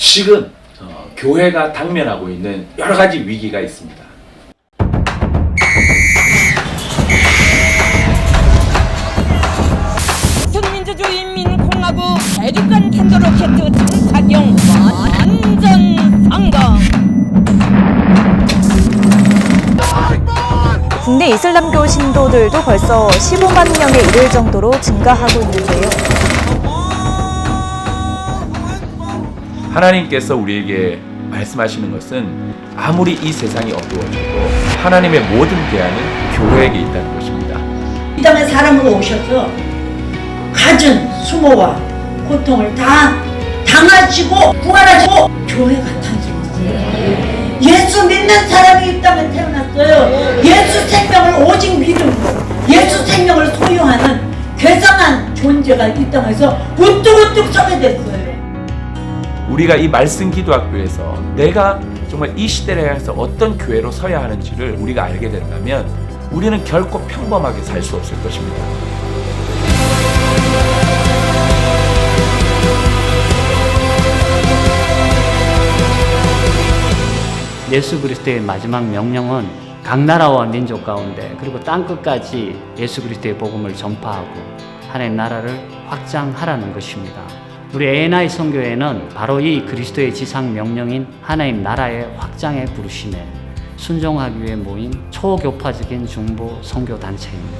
지금 어, 교회가 당면하고 있는 여러 가지 위기가 있습니다. 전민주주의인민공화국 대륙간 탄도 로켓 장착용 완전 성공. 국내 이슬람교 신도들도 벌써 15만 명에 이를 정도로 증가하고 있는데요. 하나님께서 우리에게 말씀하시는 것은 아무리 이 세상이 어두워져도 하나님의 모든 대안은 교회에게 있다는 것입니다. 이 땅에 사람으로 오셔서 갖은 수모와 고통을 다 당하시고 부활하시고 교회가 탄생했어요. 예수 믿는 사람이 이 땅에 태어났어요. 예수 생명을 오직 믿음으로 예수 생명을 소유하는 괴상한 존재가 이 땅에서 우뚝우뚝 서게 됐어요. 우리가 이 말씀 기도학교에서 내가 정말 이 시대를 향해서 어떤 교회로 서야 하는지를 우리가 알게 된다면 우리는 결코 평범하게 살 수 없을 것입니다. 예수 그리스도의 마지막 명령은 각 나라와 민족 가운데 그리고 땅 끝까지 예수 그리스도의 복음을 전파하고 하나님 나라를 확장하라는 것입니다. 우리 ANI 선교회는 바로 이 그리스도의 지상 명령인 하나님 나라의 확장에 부르심에 순종하기 위해 모인 초교파적인 중보 선교 단체입니다.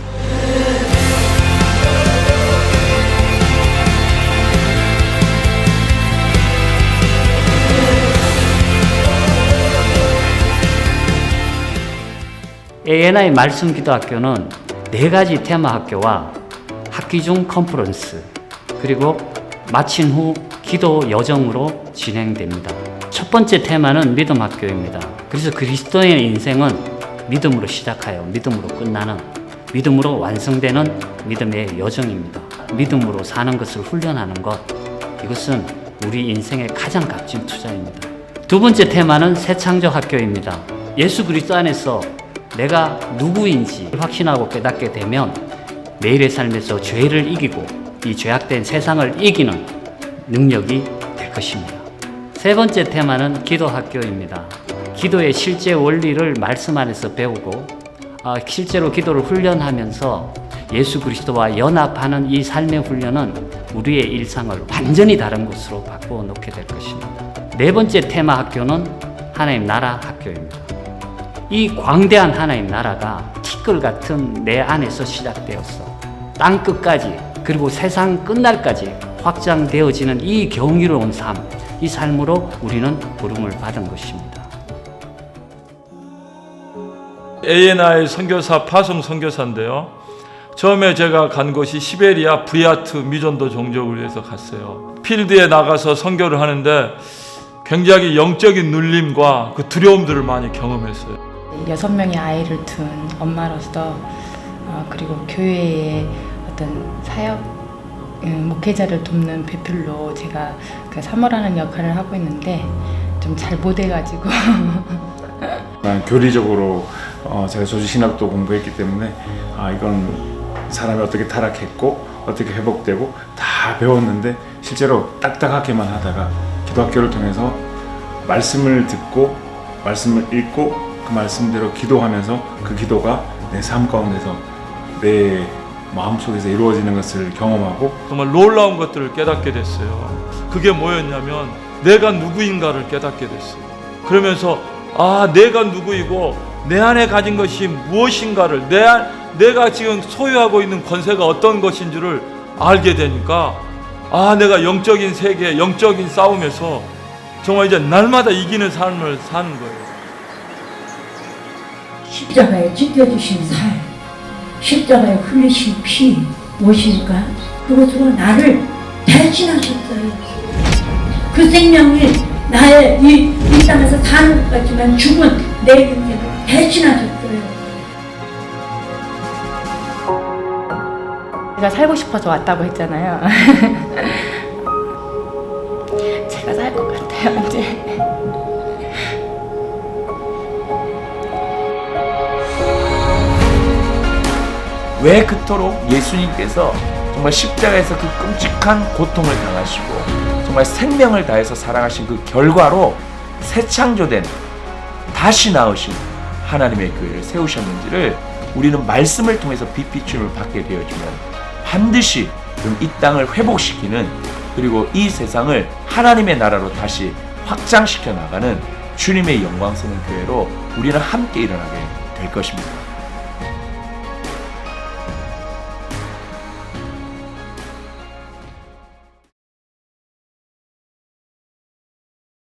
ANI 말씀 기도학교는 네 가지 테마 학교와 학기 중 컨퍼런스 그리고 마친 후 기도 여정으로 진행됩니다. 첫 번째 테마는 믿음 학교입니다. 그래서 그리스도의 인생은 믿음으로 시작하여 믿음으로 끝나는 믿음으로 완성되는 믿음의 여정입니다. 믿음으로 사는 것을 훈련하는 것 이것은 우리 인생의 가장 값진 투자입니다. 두 번째 테마는 새 창조 학교입니다. 예수 그리스도 안에서 내가 누구인지 확신하고 깨닫게 되면 매일의 삶에서 죄를 이기고 이 죄악된 세상을 이기는 능력이 될 것입니다. 세 번째 테마는 기도 학교입니다. 기도의 실제 원리를 말씀 안에서 배우고 아, 실제로 기도를 훈련하면서 예수 그리스도와 연합하는 이 삶의 훈련은 우리의 일상을 완전히 다른 곳으로 바꾸어 놓게 될 것입니다. 네 번째 테마 학교는 하나님 나라 학교입니다. 이 광대한 하나님 나라가 티끌 같은 내 안에서 시작되었어. 땅 끝까지 그리고 세상 끝날까지 확장되어지는 이 경이로운 삶, 이 삶으로 우리는 부름을 받은 것입니다. ANI 선교사 파송 선교사인데요. 처음에 제가 간 곳이 시베리아 브리아트 미전도 종족을 위해서 갔어요. 필드에 나가서 선교를 하는데 굉장히 영적인 눌림과 그 두려움들을 많이 경험했어요. 여섯 명의 아이를 둔 엄마로서 어, 그리고 교회의 어떤 사역 음, 목회자를 돕는 배필로 제가 그 사모라는 역할을 하고 있는데 좀 잘 못해가지고. 난 교리적으로 어, 제가 조지 신학도 공부했기 때문에 아 이건 사람이 어떻게 타락했고 어떻게 회복되고 다 배웠는데 실제로 딱딱하게만 하다가 기도학교를 통해서 말씀을 듣고 말씀을 읽고 그 말씀대로 기도하면서 그 기도가 내 삶 가운데서 내 마음 속에서 이루어지는 것을 경험하고 정말 놀라운 것들을 깨닫게 됐어요. 그게 뭐였냐면 내가 누구인가를 깨닫게 됐어요. 그러면서 아 내가 누구이고 내 안에 가진 것이 무엇인가를 내 안, 내가 지금 소유하고 있는 권세가 어떤 것인지를 알게 되니까 아 내가 영적인 세계, 영적인 싸움에서 정말 이제 날마다 이기는 삶을 사는 거예요. 십자가에 찢겨주신 살, 십자가에 흘리신 피 무엇일까? 그것으로 나를 대신하셨어요. 그 생명이 나의 이, 이 땅에서 사는 것 같지만 죽은 내 인생을 대신하셨어요. 제가 살고 싶어서 왔다고 했잖아요. 제가 살 것 같아요 이제. 왜 그토록 예수님께서 정말 십자가에서 그 끔찍한 고통을 당하시고 정말 생명을 다해서 사랑하신 그 결과로 새 창조된 다시 나으신 하나님의 교회를 세우셨는지를 우리는 말씀을 통해서 빛비춤을 받게 되어지면 반드시 이 땅을 회복시키는 그리고 이 세상을 하나님의 나라로 다시 확장시켜 나가는 주님의 영광스러운 교회로 우리는 함께 일어나게 될 것입니다.